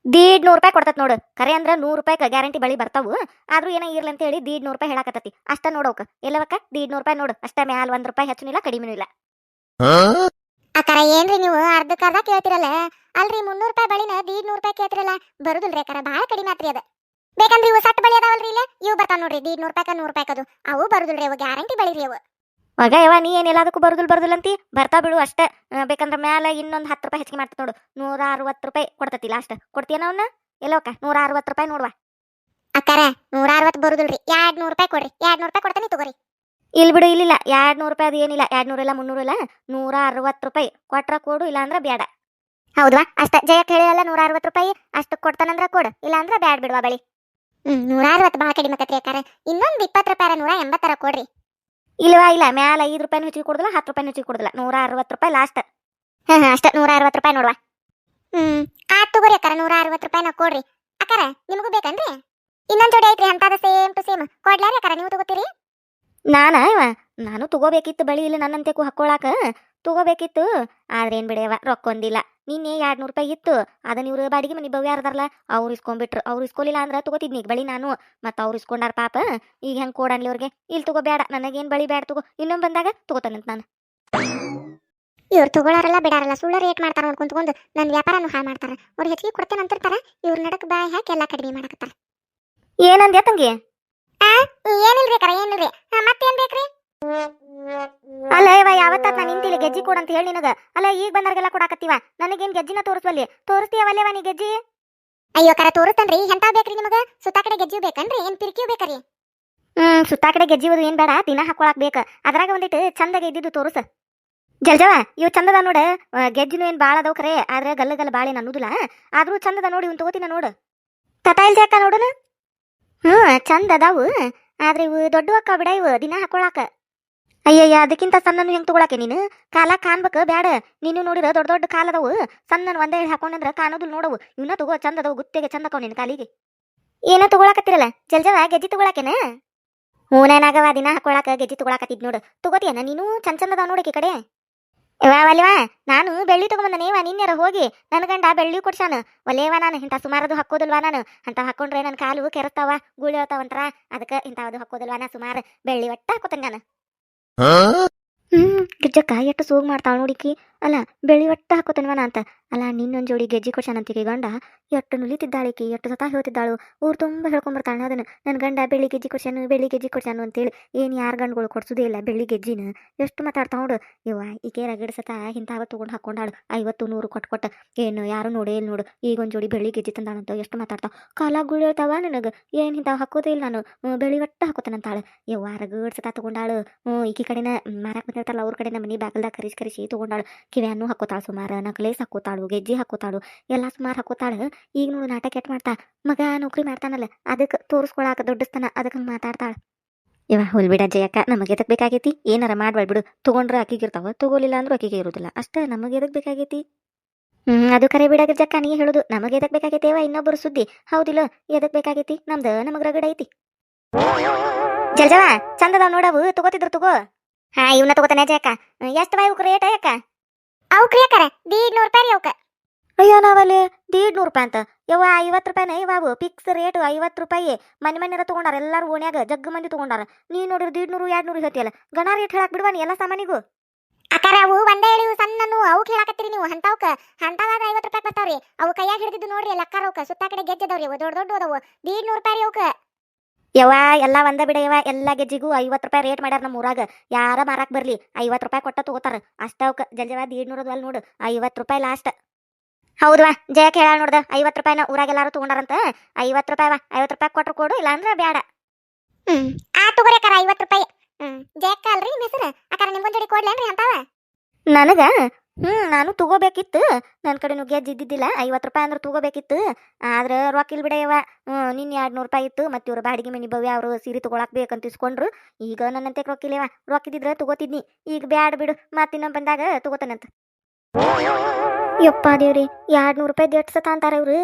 ದೀಡ್ ನೂರು ರೂಪಾಯಿ ಕೊಡ್ತತ್ ನೋಡು. ಕರೆ ಅಂದ್ರೆ ನೂರು ರೂಪಾಯಿ ಗ್ಯಾರಂಟಿ ಬಳಿ ಬರ್ತಾವು. ಆದ್ರೂ ಏನೋ ಇರ್ಲಿ ಅಂತ ಹೇಳಿ ದೀಡ್ ನೂರು ರೂಪಾಯಿ ಹೇಳಾಕತ್ತತಿ. ಅಷ್ಟ ನೋಡೋಕ ಎಲ್ಲವಕ್ಕ? ದೀಡ್ ನೂರು ರೂಪಾಯಿ ನೋಡು. ಅಷ್ಟ ಮ್ಯಾಲ ಒಂದ್ ರೂಪಾಯಿ ಹೆಚ್ಚು ಇಲ್ಲ ಕಡಿಮೆನೂ ಇಲ್ಲ. ಅಕ್ಕಾರ ಏನ್ರಿ ನೀವು? ಅರ್ಧಕ್ಕೆ ಅರ್ಧ ಕೇಳ್ತಿರಲ್ಲ? ಅಲ್ರಿ ಮುನ್ನೂರು ರೂಪಾಯಿ ಬಳಿನ ದೀಡ್ ನೂರು ರೂಪಾಯಿ ಕೇಳ್ತಿರಲ್ಲ? ಬರುದಿಲ್ರಿ ಅಕ್ಕಾರ ಬಹಳ ಕಡಿಮೆ ಆತ್ರಿ ಅದ. ಬೇಕಂದ್ರೆ ಇವು ಸಟ್ ಬಳಿ ಅದಾವಲ್ರಿ ಇಲ್ಲ? ಇವು ಬರ್ತಾವ ನೋಡ್ರಿ. ದೀಡ್ ನೂರು ರೂಪಾಯಿ ನೂರು ರೂಪಾಯಿ ಅದು ಅವು ಬರುದಿಲ್ರಿ ಅವು. ಗ್ಯಾರಂಟಿ ಬಳಿ ರೀ ಅವು. ಮಗ ಯವ ನೀ ಏನಿಲ್ಲ ಅದಕ್ಕೂ ಬರುದಿಲ್ಲ ಬರುದಿಲ್ಲ ಅಂತಿ? ಬರ್ತಾ ಬಿಡು ಅಷ್ಟೇ. ಬೇಕಂದ್ರೆ ಮ್ಯಾಲ ಇನ್ನೊಂದು ಹತ್ತು ರೂಪಾಯಿ ಹೆಚ್ಚಿಗೆ ಮಾಡ್ತದೆ ನೋಡು. ನೂರ ಅರವತ್ತು ರೂಪಾಯಿ ಕೊಡ್ತತಿ ಲಾಸ್ಟ್ ಕೊಡ್ತೀಯನ ಅವನ್ನ ಎಲ್ಲೋಕ ನೂರ ಅರವತ್ತು ರೂಪಾಯಿ ನೋಡುವ. ಅಕ್ಕಾರ ನೂರ ಅರವತ್ತು ಬರುದಿಲ್ರಿ. ಎರಡ್ ನೂರು ರೂಪಾಯಿ ಕೊಡ್ರಿ. ಎರಡ್ ನೂರು ರೂಪಾಯಿ ಕೊಡ್ತಾನೆ ತಗೋರಿ. ಇಲ್ಲಿ ಬಿಡು ಇಲ್ಲಿಲ್ಲ ಎರಡ್ ನೂರು ರೂಪಾಯಿ ಅದು ಏನಿಲ್ಲ. ಎರಡು ನೂರಿಲ್ಲ ಮುನ್ನೂರು ಇಲ್ಲ. ನೂರ ಅರವತ್ತು ರೂಪಾಯಿ ಕೊಟ್ರ ಕೊಡು ಇಲ್ಲ ಬೇಡ ಹೌದಾ ಅಷ್ಟ ಜಯಕ್ಕೆ ಹೇಳಿಲ್ಲ ನೂರ ಅರವತ್ತು ರೂಪಾಯಿ ಅಷ್ಟು ಕೊಡ್ತಾನಂದ್ರ ಕೊಡು. ಇಲ್ಲ ಅಂದ್ರ ಬ್ಯಾಡ್ ಬಿಡುವ ಬಳಿ. ಹ್ಮ್ ನೂರ ಅರವತ್ತು ಭಾಳ ಕಡಿಮೆ ಕತ್ರಿ ಅಕ್ಕಾರ. ಇನ್ನೊಂದು ಇಪ್ಪತ್ತು ರೂಪಾಯಿ ನೂರ ಎಂಬತ್ತರ ಕೊಡ್ರಿ. ಇಲ್ವಾ? ಇಲ್ಲ, ಮ್ಯಾಲ ಐದು ರೂಪಾಯಿ ಹೆಚ್ಚಿಗೆ ಕೊಡುದಿಲ್ಲ, ಹತ್ತು ರೂಪಾಯಿ ಹೆಚ್ಚಿಗೆ ಕೊಡುದಿಲ್ಲ. ನೂರ ಅರವತ್ತು ರೂಪಾಯಿ ಲಾಸ್ಟ್ ಹಾ ಹಾ ಅಷ್ಟ, ನೂರ ಅರವತ್ತು ರೂಪಾಯಿ ನೋಡುವ. ಹ್ಮ್ ಆತ್ ತಗೋರಿ ಅಕ್ಕಾರ, ನೂರ ಅರವತ್ತು ರೂಪಾಯಿನ ಕೊಡ್ರಿ. ಅಕ್ಕಾರ, ನಿಮಗೂ ಬೇಕನ್ರಿ? ಇನ್ನೊಂದು ಜೋಡಿ ಐತ್ರಿ ಅಂತದ ಸೇಮ್ ಟು ಸೇಮ್ ಕೊಡ್ಲಾರಿ ಅಕ್ಕಾರ, ನೀವು ತಗೋತೀರಿ? ನಾನ ನಾನು ತಗೋಬೇಕಿತ್ತು, ಬಳಿ ಇಲ್ಲ ನನ್ನಂತೆ ಹಾಕೊಳಾಕ. ತಗೋಬೇಕಿತ್ತು. ಆದ್ರೆ ಏನ್ ಬಿಡೆಯವ ರೊಕ್ಕ ಒಂದಿಲ್ಲ ನಿನ್ನೆ ಎರಡ್ ನೂರು ರೂಪಾಯಿ ಇತ್ತು. ಅದನ್ನ ಇವ್ರು ಬಾಡಿಗೆ ಮನಿ ಬವ್ಯ ಯಾರದಾರಲ್ಲ ಅವ್ರು ಇಸ್ಕೊಂಡ್ಬಿಟ್ರು ಅವ್ರು ಇಸ್ಕೊಲಿಲ್ಲ ಅಂದ್ರೆ ತಗೋತಿದ್ನಿ ನೀ ಬಳಿ ನಾನು. ಮತ್ತ ಅವ್ರು ಇಸ್ಕೊಂಡಾರ ಪಾಪ. ಈಗ ಹೆಂಗ್ ಕೊಡನ್ಲಿ ಅವ್ರಿಗೆ? ಇಲ್ಲಿ ತಗೋ ಬೇಡ ನನಗೇನ್ ಬಳಿ ಬೇಡ ತಗೋ. ಇನ್ನೊಮ್ಮೆ ಬಂದಾಗ ತಗೋತಾನಂತ ನಾನು. ಇವ್ರು ತಗೊಳಾರಲ್ಲ ಬಿಡಾರಲ್ಲ. ಸುಳ್ಳು ರೇಟ್ ಮಾಡ್ತಾರ ಅವ್ರು ಕುಂತ್ಕೊಂಡು ನನ್ನ ವ್ಯಾಪಾರನು ಹಾಳು ಮಾಡ್ತಾರ. ಅವ್ರು ಹೆಚ್ಚಿಗೆ ಕೊಡ್ತೇನೆ ಅಂತಿರ್ತಾರ. ಇವ್ರ ನಡಕ್ ಬಾಯಿ ಹಾಕಿ ಎಲ್ಲ ಕಡಿಮೆ ಮಾಡಕತ್ತಾರ. ಏನಂದ್ಯಾ ತಂಗಿ? ಏನಿಲ್ರಿ ಕರ ಏನಿಲ್ರಿ. ಮತ್ತೇನ್ ಬೇಕ್ರಿ? ಅಲ್ಲ ಇವ ಯಾವತ್ತ ನಾನು ನಿಂತಿಲ್ಲ ಗೆಜ್ಜಿ ಕೊಡು ಅಂತ ಹೇಳಿ ನಿನಗ. ಅಲ್ಲ ಈಗ ಬಂದವ್ರಿಗೆಲ್ಲ ಕೊಡಾಕತ್ತೀವ? ನನಗೇನ್ ಗೆಜ್ಜಿನ ತೋರಿಸ್ವಲ್ಲಿ? ತೋರಿಸ್ತೀಯವಲ್ಲೇವ ನೀ ಗೆಜ್ಜಿ? ಅಯ್ಯೋ ಕರ ತೋರಿಸ್ತನ್ರಿ. ಎಂತ ಬೇಕ್ರಿ ನಿಮಗ? ಸುತ್ತ ಕಡೆ ಗೆಜ್ಜಿ ಬೇಕನ್ರಿ? ಏನ್ ಪಿರ್ಕಿಯೂ ಬೇಕರಿ? ಹ್ಮ್ ಸುತ್ತ ಕಡೆ ಗೆಜ್ಜಿವುದು ಏನ್ ಬೇಡ ದಿನ ಹಾಕೊಳಕ್ ಬೇಕ. ಅದ್ರಾಗ ಒಂದಿಟ್ಟು ಚಂದಾಗ ಇದ್ದಿದ್ದು ತೋರಿಸ. ಜಲ್ಜವ ಇವ್ ಚಂದದ ನೋಡ ಗೆಜ್ಜಿನೂ ಏನ್ ಬಾಳ ಅದಾವ ಖರೆ ಆದ್ರೆ ಗಲ್ಲ ಗಲ್ಲ ಬಾಳೆ ಅನ್ನೋದಿಲ್ಲ. ಆದ್ರೂ ಚಂದದ ನೋಡಿ ಇವ್ನ ತಗೋತಿನ ನೋಡು. ತತಾ ಇಲ್ದೆ ಅಕ್ಕ ನೋಡುನು? ಹ್ಮ್ ಚಂದ ಅದಾವು ಆದ್ರೆ ಇವು ದೊಡ್ಡ ಅಕ್ಕ ಬಿಡ ಇವು ದಿನ ಹಾಕೊಳಾಕ. ಅಯ್ಯಯ್ಯ, ಅದಕ್ಕಿಂತ ಸಣ್ಣನು ಹೆಂಗ್ ತಗೊಳಕೆ ನೀನು? ಕಾಲ ಕಾಣ್ಬೇಕು, ಬ್ಯಾಡ. ನೀನು ನೋಡಿರ ದೊಡ್ಡ ದೊಡ್ಡ ಕಾಲದವು ಸಣ್ಣನ ಸಣ್ಣ ಒಂದೇ ಹಾಕೊಂಡ್ರೆ ಕಾಣೋದಿಲ್ಲ ನೋಡವು. ಇವನ್ನ ತಗೋ ಚಂದದವು ಗುತ್ತಿಗೆ ಚಂದ ನಿನ್ನ ನಿನ್ ಕಾಲಿಗೆ. ಏನ ತಗೊಳಕತ್ತಿರಲ್ಲ? ಜಲ್ಜವ, ಗೆಜ್ಜಿ ತಗೊಳಕೇನ ಹೂನೇನಾಗವ ದಿನ ಹಾಕೊಳಕ, ಗೆಜ್ಜಿ ತಗೊಳಕತ್ತಿದ್ ನೋಡು. ತಗೋತಿಯನ? ನೀನು ಚಂದ ಚಂದ ಅದಾವ ನೋಡಕ್ಕೆ ಕಡೆ. ವಲ್ವಾ, ನಾನು ಬೆಳ್ಳಿ ತಗೊಂಬಂದನೇವ ನಿನ್ನೆರ ಹೋಗಿ. ನನ್ನ ಗಂಡ ಬೆಳ್ಳಿ ಕೊಡ್ಸಾನ ಒಲೇವ ನಾನು ಇಂಥ ಸುಮಾರದು ಹಾಕೋದಿಲ್ವಾ ನಾನು? ಅಂತ ಹಾಕೊಂಡ್ರೆ ನನ್ನ ಕಾಲು ಕೆರತಾವ ಗೂಳಿ ಹೇಳ್ತಾವಂತರ ಅದಕ್ಕೆ ಇಂಥವದು ಹಾಕೋದಿಲ್ವಾ ನಾ ಸುಮಾರು ಬೆಳ್ಳಿ ಒಟ್ಟ ಹಾಕೋತೇನೆ ನಾನು. ಹ್ಮ್ ಗಿಜ್ಜಕ್ಕ ಎಷ್ಟು ಸೋಗ್ ಮಾಡ್ತಾಳ ನೋಡಿಕಿ ಅಲ್ಲ ಬೆಳಿ ಒಟ್ಟ ಹಾಕೋತೇನ್ವ ನಾ ಅಂತ. ಅಲ್ಲ, ನಿನ್ನೊಂದು ಜೋಡಿ ಗೆಜ್ಜಿ ಕೊಡ್ಸಾನಂತಿಗೆ ಗಂಡ. ಎಷ್ಟು ನುಲಿತಿದ್ದಾಳಿಕಿ ಎಷ್ಟು ಸತಾ ಹೇಳ್ತಿದ್ದಾಳು ಊರು ತುಂಬ ಹೇಳ್ಕೊಂಬರ್ತಾಳೆ ಅದನ್ನು ನನ್ನ ಗಂಡ ಬೆಳ್ಳಿ ಗೆಜ್ಜಿ ಕೊಡ್ಸಾನು ಬೆಳ್ಳಿ ಗೆಜ್ಜಿ ಕೊಡ್ಸಾನು ಅಂತೇಳಿ ಏನು ಯಾರು ಗಂಡುಗಳು ಕೊಡ್ಸೋದೇ ಇಲ್ಲ ಬೆಳ್ಳಿ ಗೆಜ್ಜಿನ. ಎಷ್ಟು ಮಾತಾಡ್ತಾ ನೋಡು. ಇವ ಈಕೆ ರಗಡ್ ಸತ ಇಂಥವ ತೊಗೊಂಡು ಹಾಕೊಂಡಾಳು. ಐವತ್ತು ನೂರು ಕೊಟ್ಟು ಕೊಟ್ಟ. ಏನು, ಯಾರು ನೋಡೇ ಇಲ್ಲ ನೋಡು. ಈಗ ಒಂದು ಜೋಡಿ ಬೆಳ್ಳಿ ಗೆಜ್ಜಿ ತಂದಾಳಂತ ಎಷ್ಟು ಮಾತಾಡ್ತಾವ ಕಾಲ ಗುಳಿರ್ತಾವ ನನಗೆ. ಏನು ಇಂಥವು ಹಾಕೋದೇ ಇಲ್ಲ ನಾನು. ಬೆಳಿ ಒಟ್ಟು ಹಾಕೋತಾನಂತಾಳೆ ಯವ್ವ, ರಗಡ್ ಸತ ತೊಗೊಂಡಾಳು. ಈಕಿ ಕಡೆನ ಮಾರಕ್ಕೆ ಬಂದಿರ್ತಾರಲ್ಲ ಅವ್ರ ಕಡೆ ಮನೆ ಬಾಗಲ್ದಾಗ ಕರಿಸಿ ಕರಿಸಿ ತೊಗೊಂಡಾಳು. ಕಿವ್ಯಾನು ಹಾಕೋತಾಳು ಸುಮಾರು, ನಕ್ಲೇಸ್ ಹಾಕೋತಾಳು. ಗೆಜ್ಜಿ ಹಾಕೋತಾಳು, ಎಲ್ಲ ಸುಮಾರು ಹಾಕೋತಾಳು. ಈಗ ನೋಡು ನಾಟಕ ಕೆಟ್ಟ ಮಾಡ್ತಾ, ಮಗ ನೌಕರಿ ಮಾಡ್ತಾನಲ್ಲ ಅದಕ್ಕೆ ತೋರಿಸ್ಕೊಳಾಕ ದೊಡ್ಡಸ್ತನ ಅದಕ್ಕೆ ಹಂಗೆ ಮಾತಾಡ್ತಾಳೆ. ಇವ ಹುಲ್ಬಿಡ ಜಯಕ್ಕ ನಮಗೆ ಎದಕ್ಕೆ ಬೇಕಾಗೈತಿ? ಏನಾರ ಮಾಡ್ಬೇಡ ಬಿಡು ತೊಗೊಂಡ್ರೆ ಅಕ್ಕಿಗೆ ಇರ್ತಾವ, ತಗೋಲಿಲ್ಲ ಅಂದ್ರೂ ಅಕ್ಕಿಗೆ ಇರೋದಿಲ್ಲ. ಅಷ್ಟೇ, ನಮಗೆ ಎದಕ್ಕೆ ಬೇಕಾಗೈತಿ? ಹ್ಮ್, ಅದು ಕರೆ ಬಿಡ ಜಕ್ಕ ನೀ ಹೇಳುದು, ನಮಗೆ ಎದಕ್ ಬೇಕಾಗೈತೇವ ಇನ್ನೊಬ್ಬರು ಸುದ್ದಿ? ಹೌದಿಲ್ಲ, ಎದಕ್ ಬೇಕಾಗೈತಿ? ನಮ್ದು ನಮಗ್ ರಗಡ ಐತಿ. ಜಲ್ಜವ ಚಂದದ ನೋಡವು, ತಗೋತಿದ್ರು ತಗೋ. ಹಾ ಇವನ್ನ ತಗೋತಾನೆ ಜಯಕ್ಕ ಎಷ್ಟು ಬಾಯ್ ಅವ್ಕ ರೇಟ್ ಯಾಕ ಅವ್ಕ ಯಾಕಾರ ದೀಡ್ ನೂರು ರೂಪಾಯಿ ಅವಕ. ಅಯ್ಯೋ ನಾವಲ್ಲಿ ದೀಡ್ ನೂರು ರೂಪಾಯಿ ಅಂತ. ಯವ್ವ ಐವತ್ತು ರೂಪಾಯಿನ? ಇವಾವು ಫಿಕ್ಸ್ ರೇಟ್ ಐವತ್ತು ರೂಪಾಯಿ. ಮನೆ ಮನೆಯರ ತೊಗೊಂಡಾರ ಎಲ್ಲರೂ ಓಣ್ಯಾಗ ಜಗ್ಗ ಮಂದಿ ತಗೊಂಡಾರ. ನೀ ನೋಡಿದ್ರೆ ದೀಡ್ ನೂರು ಎರಡು ನೂರು ಹೇಳ್ತಿಯಲ್ಲ. ಗಣ ರೇಟ್ ಹೇಳಕ್ ಬಿಡ್ವಾ ನೀ ಎಲ್ಲ ಸಾಮಾನಿಗೂ? ಅಕಾರ ಅವು ಒಂದೇ ಹೇಳಿವು ಸಣ್ಣನು. ಅವು ಹೇಳಾಕತ್ತೀರಿ ನೀವು. ಅಂತವಕ್ಕ ಅಂತವಾದ ಐವತ್ತು ರೂಪಾಯಿ ಬರ್ತಾವ್ರಿ. ಅವು ಕೈಯಾಗ ಹಿಡಿದಿದ್ದು ನೋಡ್ರಿ ಲಕ್ಕಾರ ಅವಕ್ಕ ಸುತ್ತ ಕಡೆ ಗೆಜ್ಜದವ್ರಿ ಅವು ದೊಡ್ಡ ದೊಡ್ಡ ಅದಾವು ದೀಡ್ ನೂರು ರೂಪಾಯಿ ಅವಕ್ಕ ಯವ್ವ ಎಲ್ಲ ಒಂದ ಬಿಡ ಯವ್ವ ಎಲ್ಲ ಗೆಜ್ಜಿಗೂ ಐವತ್ತು ರೂಪಾಯಿ ರೇಟ್ ಮಾಡ್ಯಾರ ನಮ್ಮ ಊರಾಗ. ಯಾರ ಮಾರಾಕ್ ಬರ್ಲಿ ಐವತ್ತು ರೂಪಾಯಿ ಕೊಟ್ಟ ತಗೋತಾರ. ಅಷ್ಟ ಅವಕ್ಕ ಜಲ್ಜವ ದೀಡ್ ನೂರದು ಅಲ್ಲಿ ನೋಡು ಐವತ್ತು ರೂಪಾಯಿ ಲಾಸ್ಟ್ ಹೌದವಾ ಜಯ ಹೇಳ ನೋಡ್ದ ಐವತ್ತು ರೂಪಾಯಿನ ಊರಾಗ ಎಲ್ಲಾರು ತಗೊಂಡಾರಂತ? ಐವತ್ತು ರೂಪಾಯಿ ವಾ ಐವತ್ತು ರೂಪಾಯಿ ಕೊಟ್ಟರು ಕೊಡು ಇಲ್ಲ ಅಂದ್ರೆ ಬೇಡ ಹ್ಞೂ ಆ ತಗೋರೇಕಾರ ಐವತ್ತು ರೂಪಾಯಿ. ಹ್ಮ್ ಜಯಕ್ಕ ಅಲ್ರಿ ನಿಮ್ಮ ಹೆಸರು ಅಕಾರ ನಿಮ್ಗೊಂದು ಜೋಡಿ ಕೊಡ್ಲೇನ್ರಿ ಅಂತಾವ? ನನಗ ಹ್ಮ್, ನಾನು ತಗೋಬೇಕಿತ್ತು. ನನ್ನ ಕಡೆ ಗೆಜ್ಜೆ ಇದ್ದಿದ್ದಿಲ್ಲ ಐವತ್ತು ರೂಪಾಯಿ ಅಂದ್ರೆ ತಗೋಬೇಕಿತ್ತು. ಆದ್ರೆ ರೊಕ್ಕ ಇಲ್ಲ ಬಿಡಯವ ನಿನ್ನ ಎರಡು ನೂರು ರೂಪಾಯಿ ಇತ್ತು. ಮತ್ತೆ ಇವ್ರು ಬಾಡಿಗೆ ಮನೆ ಭವ್ಯ ಅವರು ಸೀರೆ ತಗೊಳಕ್ ಬೇಕಂತ ಇಸ್ಕೊಂಡ್ರು. ಈಗ ನನ್ನಂತೆ ರೊಕ್ಕ ರೊಕ್ಕಿದ್ರೆ ತಗೋತಿದ್ನಿ. ಈಗ ಬ್ಯಾಡ ಬಿಡು. ಮತ್ತಿನ್ನೊಮ್ಮೆ ಬಂದಾಗ ತಗೋತಾನಂತ. ಯಪ್ಪ ದೇವ್ರಿ ಎರಡು ನೂರು ರೂಪಾಯಿ ದೇಟ್ಸತ ಅಂತಾರೆ ಇವ್ರು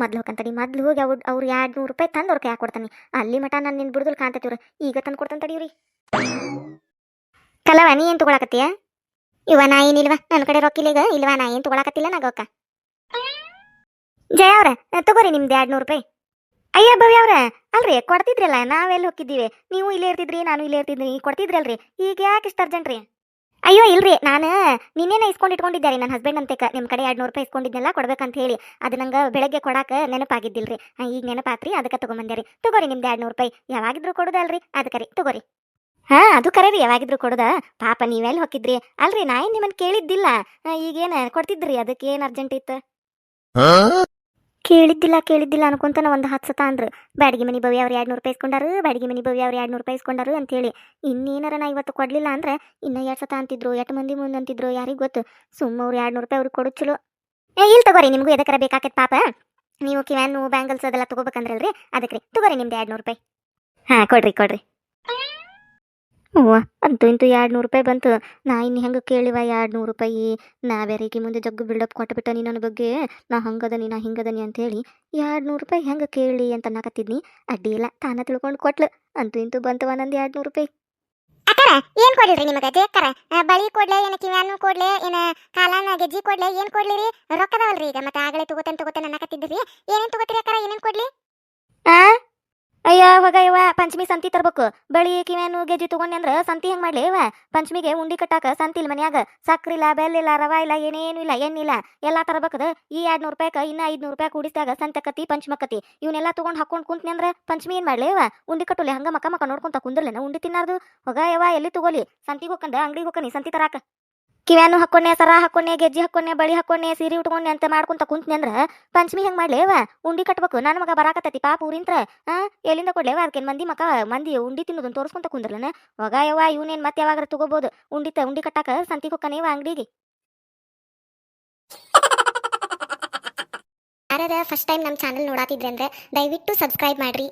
ಮೊದ್ಲು ಹೋಗಂತಡಿ ಮೊದ್ಲು ಹೋಗಿ ಅವ್ರು ಅವ್ರು ಎರಡು ನೂರು ರೂಪಾಯಿ ತಂದು ಅವ್ರ ಕೈ ಕೊಡ್ತಾನೆ. ಅಲ್ಲಿ ಮಠ ನಾನು ನಿನ್ನ ಬಿಡುದಲ್ ಕಾಣ್ತೈತಿ ಈಗ ತಂದು ಕೊಡ್ತಾನೆ ತಡಿವ್ರಿ ಕಲವ ನೀ ಏನು ತಗೊಳಕತ್ತೀಯ? ಇವ ನಾ ಏನಿಲ್ವಾ ನನ್ನ ಕಡೆ ರೊಕ್ಕ ಇಲ್ಲ ಈಗ. ಇಲ್ವಾ? ನಾ ಏನು ತಗೊಳಕತ್ತಿಲ್ಲ ನಾಗಕ್ಕ ಜಯ ಅವ್ರ, ತಗೋರಿ ನಿಮ್ದು ಎರಡು ನೂರು ರೂಪಾಯಿ. ಅಯ್ಯ ಭವ್ಯ ಅವ್ರ, ಅಲ್ರಿ, ಕೊಡ್ತಿದ್ರಲ್ಲ ನಾವೆಲ್ಲಿ ಹೋಗಿದ್ದೀವಿ ನೀವು ಇಲ್ಲೇ ಇರ್ತಿದ್ರಿ, ನಾನು ಇಲ್ಲೇ ಇರ್ತಿದ್ರಿ ಕೊಡ್ತಿದ್ರಲ್ರಿ. ಈಗ ಯಾಕೆ ಇಷ್ಟ ಅರ್ಜೆಂಟ್ ರೀ? ಅಯ್ಯೋ, ಇಲ್ರಿ, ನಾನು ನಿನ್ನೇನೆ ಇಸ್ಕೊಂಡು ಇಟ್ಕೊಂಡಿದ್ದೆ ರೀ ನನ್ನ ಹಸ್ಬೆಂಡ್ ಅಂತೇಕ ನಿಮ್ಮ ಕಡೆ ಎರಡು ನೂರು ರೂಪಾಯಿ ಇಸ್ಕೊಂಡಿದ್ದೆಲ್ಲ ಕೊಡ್ಬೇಕಂತ ಹೇಳಿ. ಅದು ನಂಗೆ ಬೆಳಗ್ಗೆ ಕೊಡಾಕ ನೆನಪಾಗಿದ್ದಿಲ್ರಿ. ಈಗ ನೆನಪಾತ್ರಿ, ಅದಕ್ಕೆ ತೊಗೊಂಬಂದೆ ರೀ. ತಗೋರಿ ನಿಮ್ದು ಎರಡು ನೂರು ರೂಪಾಯಿ. ಯಾವಾಗಿದ್ರು ಕೊಡೋದಲ್ರಿ. ಅದಕ್ಕೆ ರೀ, ತಗೋರಿ. ಹಾ ಅದು ಕರೆ ರೀ ಯಾವಾಗಿದ್ರು ಕೊಡೋದ. ಪಾಪ ನೀವೆಲ್ಲಿ ಹೋಗಿದ್ರಿ? ಅಲ್ರಿ ನಾ ಏನ್ ನಿಮ್ಮನ್ನು ಕೇಳಿದ್ದಿಲ್ಲ. ಈಗೇನ ಕೊಡ್ತಿದ್ರಿ ಅದಕ್ಕೆ ಏನು ಅರ್ಜೆಂಟ್ ಇತ್ತು? ಕೇಳಿದ್ದಿಲ್ಲ ಕೇಳಿದ್ದಿಲ್ಲ ಅನ್ಕೊಂತಾನ ಒಂದು ಹತ್ತು ಸತ ಅಂದ್ರು. ಬಾಡಿಗೆ ಮನಿ ಭವ್ಯ ಅವ್ರು ಎರಡು ನೂರು ರೂಪಾಯಿ ಇಸ್ಕೊಂಡಾರು ಬಾಡಿಗೆ ಮನಿ ಭವ್ಯ ಅವ್ರು ಎರಡು ನೂರು ರೂಪಾಯಿ ಇಸ್ಕೊಂಡಾರು ಅಂತೇಳಿ ಇನ್ನೇನಾರ ನಾ ಇವತ್ತು ಕೊಡ್ಲಿಲ್ಲ ಅಂದ್ರೆ ಇನ್ನ ಎರಡು ಸತ ಅಂತಿದ್ರು ಎಟ್ ಮಂದಿ ಮುಂದೆ ಅಂತಿದ್ರು ಯಾರಿಗೆ ಗೊತ್ತು? ಸುಮ್ಮ ಅವ್ರು ಎರಡು ನೂರು ರೂಪಾಯಿ ಅವ್ರಿಗೆ ಕೊಡು ಚಲೋ. ಏ ಇಲ್ಲಿ ತಗೋರಿ ನಿಮಗೂ ಎದಕ್ಕರ ಬೇಕಾಕತ್ ಪಾಪ? ನೀವು ಕಿವ್ಯಾನ್ ಬ್ಯಾಂಗಲ್ಸ್ ಅದೆಲ್ಲ ತಗೋಬೇಕಂದ್ರಲ್ರಿ ಅದಕ್ಕೆ ರೀ ತಗೋರಿ ನಿಮ್ದು ಎರಡು ನೂರು ರೂಪಾಯಿ. ಹಾಂ ಕೊಡ್ರಿ ಕೊಡ್ರಿ. ಹ್ಞೂ ಅಂತೂ ಇಂತೂ ಎರಡು ನೂರು ರೂಪಾಯಿ ಬಂತು. ನಾ ಇನ್ನು ಹೆಂಗೆ ಕೇಳಿವ ಎರಡು ನೂರು ರೂಪಾಯಿ? ನಾ ಬೇರೆಗೆ ಮುಂದೆ ಜಗ್ಗು ಬಿಲ್ಡಪ್ ಕೊಟ್ಬಿಟ್ಟ ನೀ ನನ್ನ ಬಗ್ಗೆ. ನಾ ಹಂಗದನಿ ನಾ ಹಿಂಗದನಿ ಅಂತೇಳಿ ಎರಡು ನೂರು ರೂಪಾಯಿ ಹೆಂಗೆ ಕೇಳಿ ಅಂತ ಅನ್ನಕತ್ತಿದ್ನಿ. ಅಡ್ಡಿ ಇಲ್ಲ ತಾನ ತಿಳ್ಕೊಂಡು ಕೊಟ್ಲು. ಅಂತೂ ಇಂತೂ ಬಂತವ ನಂದು ಎರಡು ನೂರು ರೂಪಾಯಿ. ಅಕ್ಕಾರ ಏನು ಕೊಡ್ಲಿರಿ ನಿಮಗೆ ಜೇಕರ ಬಳಿ ಕೊಡ್ಲೆ ಏನು ಕಿವ್ಯಾನು ಕೊಡ್ಲೆ ಏನು ಕಾಲಾನ ಗೆಜ್ಜಿ ಕೊಡ್ಲೆ ಕೊಡ್ಲಿ ಕೊಡ್ಲಿರಿ? ರೊಕ್ಕದವಲ್ರಿ ಈಗ ಮತ್ತೆ ಆಗಲೇ ತಗೋತಾನೆ ತಗೋತಾನೆ ಅನ್ನಕತ್ತಿದ್ರಿ. ಏನೇನು ತಗೋತೀರಿ ಅಕ್ಕರ ಏನೇನು ಕೊಡ್ಲಿ? ಆ? ಅಯ್ಯ, ಹೋಗ ಪಂಚಮಿ ಸಂತಿ ತರ್ಬೇಕು. ಬಳಿ ಕಿವೇನು ಗೆಜ್ಜಿ ತಗೊಂಡಿ ಅಂದ್ರ ಸಂತಿ ಹೆಂಗ್ ಮಾಡ್ಲಿ ಇವ? ಪಂಚಮಿಗೆ ಉಂಡಿ ಕಟ್ಟಾಕ ಸಂತಿಲ್ ಮನ್ಯಾಗ ಸಕ್ರಿ ಇಲ್ಲ ಬೆಲ್ಲ ಇಲ್ಲ, ರವಾ ಇಲ್ಲ, ಏನೇನು ಇಲ್ಲ ಏನಿಲ್ಲ ಎಲ್ಲಾ ತರಬೇಕದ. ಈ ಎರಡ್ ನೂರು ರೂಪಾಯಿಕ, ಇನ್ನ ಐದ್ನೂರು ರೂಪಾಯಿ ಕೂಡಿಸಿದಾಗ ಸಂತಕತಿ ಪಂಚಮಕತಿ ಇವನ್ನೆಲ್ಲ ತಗೊಂಡ್ ಹಾಕೊಂಡ್ ಕುಂತ್ನಿ ಅಂದ್ರ ಪಂಚಮಿ ಏನ್ ಮಾಡ್ಲಿ ಇವ? ಉಂಡಿ ಕಟ್ಟುಲಿ, ಹಂಗ ಮಕ್ಕ ಮಕ್ಕ ನೋಡ್ಕೊಂತ ಕುಂದ್ರಲ್ಲ ಉಂಡಿ ತಿನ್ನಾರ್ದು? ಹೋಗ ಯವ್ವ, ಎಲ್ಲಿ ತಗೋಲಿ? ಸಂತಿಗೆ ಹೋಗಂದ ಅಂಗಡಿಗೆ ಹೋಗನಿ ಸಂತಿ ತರಾಕ. ಕಿವ್ಯಾನು ಹಾಕೊಂಡೆ, ಸರ ಹಾಕೊಂಡೆ, ಗೆಜ್ಜಿ ಹಾಕೊಂಡೆ, ಬಳಿ ಹಾಕೊಂಡೆ, ಸೀರೆ ಉಟ್ಕೊಂಡೆ ಅಂತ ಮಾಡ್ಕೊಂತ ಕುಂತ್ನಿ ಅಂದ್ರ ಪಂಚಮಿ ಹೆಂಗ್ ಮಾಡ್ಲಿ ಇವ ಉಂಡಿ ಕಟ್ಬೇಕು ನನ್ನ ಮಗ ಬರಾಕತ್ತೈತಿ ಪಾಪ ಊರಿಂತ್ರ, ಆ? ಎಲ್ಲಿಂದ ಕೊಡ್ಲೇವ? ಅದಕ್ಕೆ ಮಂದಿ ಮಕ, ಮಂದಿ ಉಂಡಿ ತಿನ್ನೋದನ್ನ ತೋರಿಸ್ಕೊಂತ ಕುಂದ್ರಲನ ಒಗ ಯವ್ವ ಇವನೇನ್ ಮತ್ತೆ ಯಾವಾಗಾರ ತಗೋಬಹುದು ಉಂಡಿ ತ, ಉಂಡಿ ಕಟ್ಟಾಕ ಸಂತಿಗೆ ವಾ ಅಂಗಡಿಗೆ. ಯಾರ ಫಸ್ಟ್ ಟೈಮ್ ನಮ್ಮ ಚಾನಲ್ ನೋಡಾತಿದ್ರೆ ಅಂದ್ರೆ ದಯವಿಟ್ಟು ಸಬ್ಸ್ಕ್ರೈಬ್ ಮಾಡ್ರಿ.